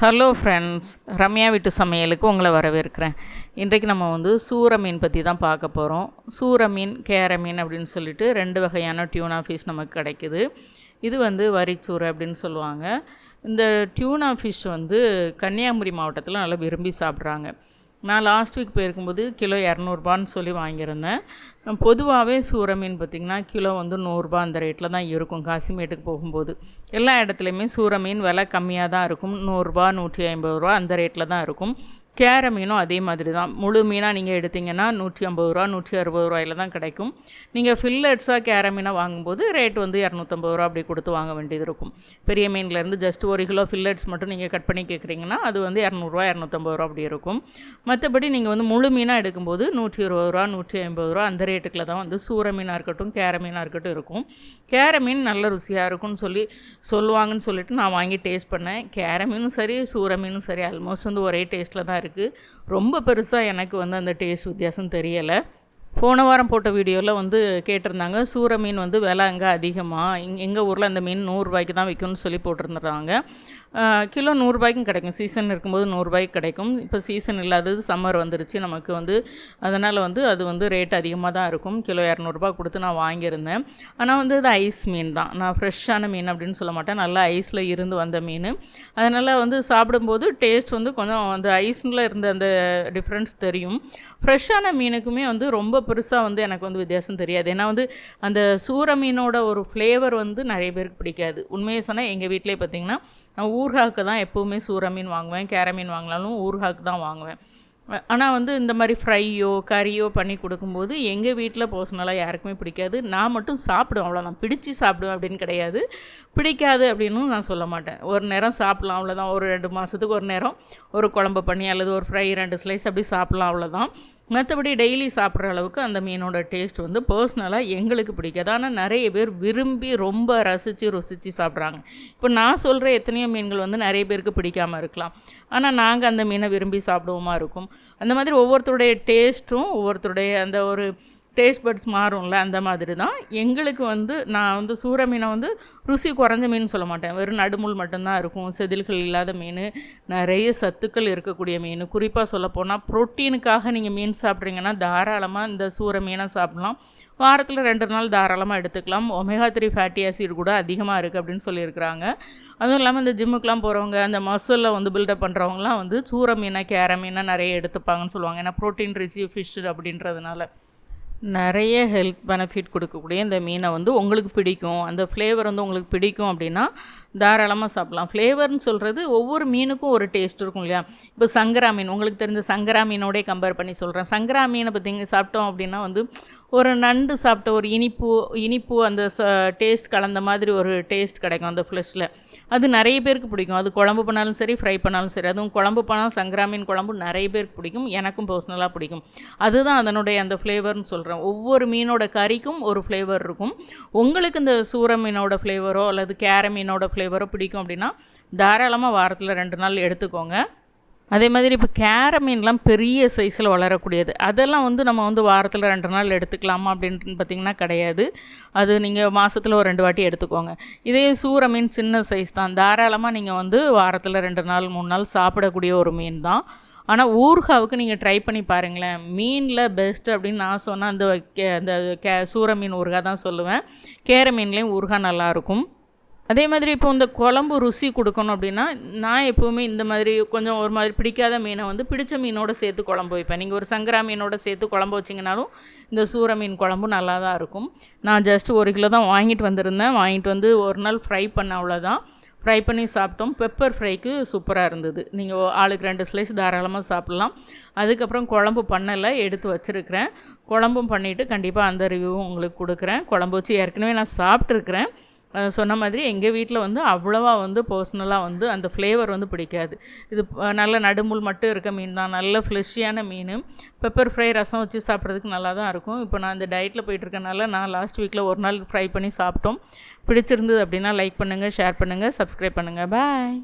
Hello friends Ramya வீட்டு சமையலுக்கு உங்களை வரவேற்கிறேன். இன்றைக்கு நம்ம வந்து சூர மீன் பற்றி தான் பார்க்க போகிறோம் சூர மீன் கேர மீன் அப்படின்னு சொல்லிட்டு ரெண்டு வகையான டியூனா ஃபிஷ் நமக்கு கிடைக்குது. இது வந்து வரிச்சூரை அப்படின்னு சொல்லுவாங்க. இந்த டியூனா ஃபிஷ் வந்து கன்னியாகுமரி மாவட்டத்தில் நல்லா விரும்பி சாப்பிட்றாங்க. நான் லாஸ்ட் வீக் போயிருக்கும்போது கிலோ இரநூறுபான்னு சொல்லி வாங்கியிருந்தேன். பொதுவாகவே சூற மீன் பார்த்திங்கன்னா கிலோ வந்து நூறுரூபா அந்த ரேட்டில் தான் இருக்கும் காசிமேட்டுக்கு போகும்போது. எல்லா இடத்துலையுமே சூற மீன் விலை கம்மியாக தான் இருக்கும். நூறுரூபா நூற்றி ஐம்பது ரூபா அந்த ரேட்டில் தான் இருக்கும். கேர மீனும் அதே மாதிரி தான். முழு மீனாக நீங்கள் எடுத்திங்கன்னா நூற்றி ஐம்பது ரூபா நூற்றி அறுபது ரூபாயில் தான் கிடைக்கும். நீங்கள் ஃபில்லட்ஸாக கேர மீனாக வாங்கும்போது ரேட் வந்து இரநூத்தம்பது ரூபா அப்படி கொடுத்து வாங்க வேண்டியது இருக்கும். பெரிய மீன்லேருந்து ஜஸ்ட் ஒரு கிலோ ஃபில்லட்ஸ் மட்டும் நீங்கள் கட் பண்ணி கேட்குறீங்கன்னா அது வந்து இரநூறுவா இரநூத்தம்பது ரூபா அப்படி இருக்கும். மற்றபடி நீங்கள் வந்து முழு மீனாக எடுக்கும்போது நூற்றி இருபது ரூபா நூற்றி ஐம்பது ரூபா அந்த ரேட்டுக்கில் தான் வந்து சூற மீனாக இருக்கட்டும் கேர மீனாக இருக்கட்டும் இருக்கும். கேர மீன் நல்ல ருசியாக இருக்கும்னு சொல்லி சொல்லுவாங்கன்னு சொல்லிட்டு நான் வாங்கி டேஸ்ட் பண்ணேன். கேர மீனும் சரி சூற மீனும் சரி ஆல்மோஸ்ட் வந்து ஒரே டேஸ்ட்டில் தான் இருக்குது ரொம்ப பெருசாக எனக்கு வந்து அந்த டேஸ்ட் வித்தியாசம் தெரியலை. போன வாரம் போட்ட வீடியோவில் வந்து கேட்டிருந்தாங்க சூற மீன் வந்து விலை அங்கே அதிகமாக இங் எங்கள் ஊரில் அந்த மீன் நூறுரூவாய்க்கு தான் விற்கும்னு சொல்லி போட்டிருந்துறாங்க கிலோ நூறுரூபாய்க்கும் கிடைக்கும். சீசன் இருக்கும்போது நூறுரூபாய்க்கு கிடைக்கும். இப்போ சீசன் இல்லாதது சம்மர் வந்துருச்சு. நமக்கு வந்து அதனால் வந்து அது வந்து ரேட் அதிகமாக தான் இருக்கும். கிலோ இரநூறுபா கொடுத்து நான் வாங்கியிருந்தேன். ஆனால் வந்து அது ஐஸ் மீன் தான். நான் ஃப்ரெஷ்ஷான மீன் அப்படின்னு சொல்ல மாட்டேன். நல்லா ஐஸில் இருந்து வந்த மீன். அதனால் வந்து சாப்பிடும்போது டேஸ்ட் வந்து கொஞ்சம் அந்த ஐஸில் இருந்த அந்த டிஃப்ரென்ஸ் தெரியும். ஃப்ரெஷ்ஷான மீனுக்குமே வந்து ரொம்ப பெருசாக வந்து எனக்கு வந்து வித்தியாசம் தெரியாது. ஏன்னா வந்து அந்த சூற மீனோட ஒரு ஃப்ளேவர் வந்து நிறைய பேருக்கு பிடிக்காது. உண்மையை சொன்னால் எங்கள் வீட்டிலே பார்த்திங்கன்னா நான் ஊர்காக்கு தான் எப்போவுமே சூற மீன் வாங்குவேன் கேர மீன் வாங்கினாலும் ஊர்காக்கு தான் வாங்குவேன். ஆனால் வந்து இந்த மாதிரி ஃப்ரையோ கறியோ பண்ணி கொடுக்கும்போது எங்கள் வீட்டில் பர்சனலாக யாருக்குமே பிடிக்காது. நான் மட்டும் சாப்பிடுவேன் அவ்வளோதான் பிடிச்சி சாப்பிடுவேன் அப்படின்னு கிடையாது. பிடிக்காது அப்படின்னு நான் சொல்ல மாட்டேன். ஒரு நேரம் சாப்பிட்லாம் அவ்வளோதான் ஒரு ரெண்டு மாதத்துக்கு ஒரு நேரம் ஒரு குழம்பு பண்ணி அல்லது ஒரு ஃப்ரை ரெண்டு ஸ்லைஸ் அப்படி சாப்பிட்லாம் அவ்வளோதான் மற்றபடி டெய்லி சாப்பிட்ற அளவுக்கு அந்த மீனோட டேஸ்ட் வந்து பர்சனலாக எங்களுக்கு பிடிக்காது. ஆனால் நிறைய பேர் விரும்பி ரொம்ப ரசித்து ருசித்து சாப்பிட்றாங்க. இப்போ நான் சொல்கிற எத்தனையோ மீன்கள் வந்து நிறைய பேருக்கு பிடிக்காமல் இருக்கலாம். ஆனால் நாங்கள் அந்த மீனை விரும்பி சாப்பிடுவோமா இருக்கும். அந்த மாதிரி ஒவ்வொருத்தருடைய டேஸ்ட்டும் ஒவ்வொருத்தருடைய அந்த ஒரு டேஸ்ட் பட்ஸ் மாறும்ல அந்த மாதிரி தான் எங்களுக்கு வந்து நான் வந்து சூற மீனை வந்து ருசி குறைஞ்ச மீன் சொல்ல மாட்டேன். வெறும் நடுமுள் மட்டும்தான் இருக்கும். செதில்கள் இல்லாத மீன் நிறைய சத்துக்கள் இருக்கக்கூடிய மீன். குறிப்பாக சொல்லப்போனால் ப்ரோட்டீனுக்காக நீங்கள் மீன் சாப்பிட்றீங்கன்னா தாராளமாக இந்த சூற மீனை சாப்பிட்லாம். வாரத்தில் ரெண்டு நாள் தாராளமாக எடுத்துக்கலாம். ஒமேகா த்ரீ ஃபேட்டி ஆசிட் கூட அதிகமாக இருக்குது அப்படின்னு சொல்லியிருக்கிறாங்க. அதுவும் இல்லாமல் இந்த ஜிம்முக்கெலாம் போகிறவங்க அந்த மசிலில் வந்து பில்டப் பண்ணுறவங்களாம் வந்து சூற மீனை கேர நிறைய எடுத்துப்பாங்கன்னு சொல்லுவாங்க. ஏன்னா ப்ரோட்டீன் ரிச்சி ஃபிஷ் அப்படின்றதுனால. நிறைய ஹெல்த் பெனிஃபிட் கொடுக்கக்கூடிய இந்த மீனை வந்து உங்களுக்கு பிடிக்கும். அந்த ஃப்ளேவர் வந்து உங்களுக்கு பிடிக்கும் அப்படின்னா தாராளமாக சாப்பிட்லாம். ஃப்ளேவர்னு சொல்கிறது ஒவ்வொரு மீனுக்கும் ஒரு டேஸ்ட் இருக்கும் இல்லையா? இப்போ சங்கரா மீன் உங்களுக்கு தெரிஞ்ச சங்கரா மீனோடய கம்பேர் பண்ணி சொல்கிறேன் சங்கரா மீனை பார்த்திங்க சாப்பிட்டோம் அப்படின்னா வந்து ஒரு நண்டு சாப்பிட்ட ஒரு இனிப்பு இனிப்பு அந்த ச டேஸ்ட் கலந்த மாதிரி ஒரு டேஸ்ட் கிடைக்கும் அந்த ஃப்ளஷில் அது நிறைய பேருக்கு பிடிக்கும். அது குழம்பு பண்ணாலும் சரி ஃப்ரை பண்ணாலும் சரி. அதுவும் குழம்பு பண்ணால் சங்கரா மீன் குழம்பு நிறைய பேருக்கு பிடிக்கும். எனக்கும் பர்சனலாக பிடிக்கும். அதுதான் அதனுடைய அந்த ஃப்ளேவர்னு சொல்கிறேன் ஒவ்வொரு மீனோட கறிக்கும் ஒரு ஃப்ளேவர் இருக்கும். உங்களுக்கு இந்த சூர மீனோட ஃப்ளேவரோ அல்லது கேர மீனோட ஃப்ளேவரோ பிடிக்கும் அப்படின்னா தாராளமாக வாரத்தில் ரெண்டு நாள் எடுத்துக்கோங்க. அதே மாதிரி இப்போ கேர மீன்லாம் பெரிய சைஸில் வளரக்கூடியது. அதெல்லாம் வந்து நம்ம வந்து வாரத்தில் ரெண்டு நாள் எடுத்துக்கலாமா அப்படின்ட்டு பார்த்திங்கன்னா கிடையாது. அது நீங்கள் மாதத்தில் ஒரு ரெண்டு வாட்டி எடுத்துக்கோங்க. இதே சூற மீன் சின்ன சைஸ் தான். தாராளமாக நீங்கள் வந்து வாரத்தில் ரெண்டு நாள் மூணு நாள் சாப்பிடக்கூடிய ஒரு மீன் தான். ஆனால் ஊர்காவுக்கு நீங்கள் ட்ரை பண்ணி பாருங்களேன். மீனில் பெஸ்ட்டு அப்படின்னு நான் சொன்னால் அந்த கே அந்த கே சூற மீன் ஊறுகாய் தான் சொல்லுவேன். கேர மீன்லேயும் ஊறுகாய் நல்லாயிருக்கும் அதே மாதிரி இப்போ இந்த குழம்பு ருசி கொடுக்கணும் அப்படின்னா நான் எப்போவுமே இந்த மாதிரி கொஞ்சம் ஒரு மாதிரி பிடிக்காத மீனை வந்து பிடிச்ச மீனோட சேர்த்து குழம்பு வைப்பேன். நீங்கள் ஒரு சங்கரா மீனோட சேர்த்து குழம்பு வச்சிங்கனாலும் இந்த சூற மீன் குழம்பு நல்லா தான் இருக்கும். நான் ஜஸ்ட் ஒரு கிலோ தான் வாங்கிட்டு வந்திருந்தேன். வாங்கிட்டு வந்து ஒரு நாள் ஃப்ரை பண்ண அவ்வளோதான் ஃப்ரை பண்ணி சாப்பிட்டோம். பெப்பர் ஃப்ரைக்கு சூப்பராக இருந்தது. நீங்கள் ஆளுக்கு ரெண்டு ஸ்லைஸ் தாராளமாக சாப்பிட்லாம். அதுக்கப்புறம் குழம்பு பண்ணலை எடுத்து வச்சுருக்கிறேன். குழம்பும் பண்ணிவிட்டு கண்டிப்பாக அந்த ரிவ்யூவும் உங்களுக்கு கொடுக்குறேன். குழம்பு வச்சு ஏற்கனவே நான் சாப்பிட்ருக்குறேன் சொன்ன மாதிரி எங்கள் வீட்டில் வந்து அவ்வளோவா வந்து பர்சனலாக வந்து அந்த ஃப்ளேவர் வந்து பிடிக்காது. இது நல்ல நடுமுள் மட்டும் இருக்க மீன் தான். நல்ல ஃப்ளெஷ்ஷியான மீன். பெப்பர் ஃப்ரை ரசம் வச்சு சாப்பிட்றதுக்கு நல்லா தான் இருக்கும். இப்போ நான் இந்த டயட்டில் போயிட்டுருக்கனால நான் லாஸ்ட் வீக்கில் ஒரு நாள் ஃப்ரை பண்ணி சாப்பிட்டோம். பிடிச்சிருந்தது அப்படின்னா லைக் பண்ணுங்கள் ஷேர் பண்ணுங்கள் சப்ஸ்கிரைப் பண்ணுங்கள் பாய்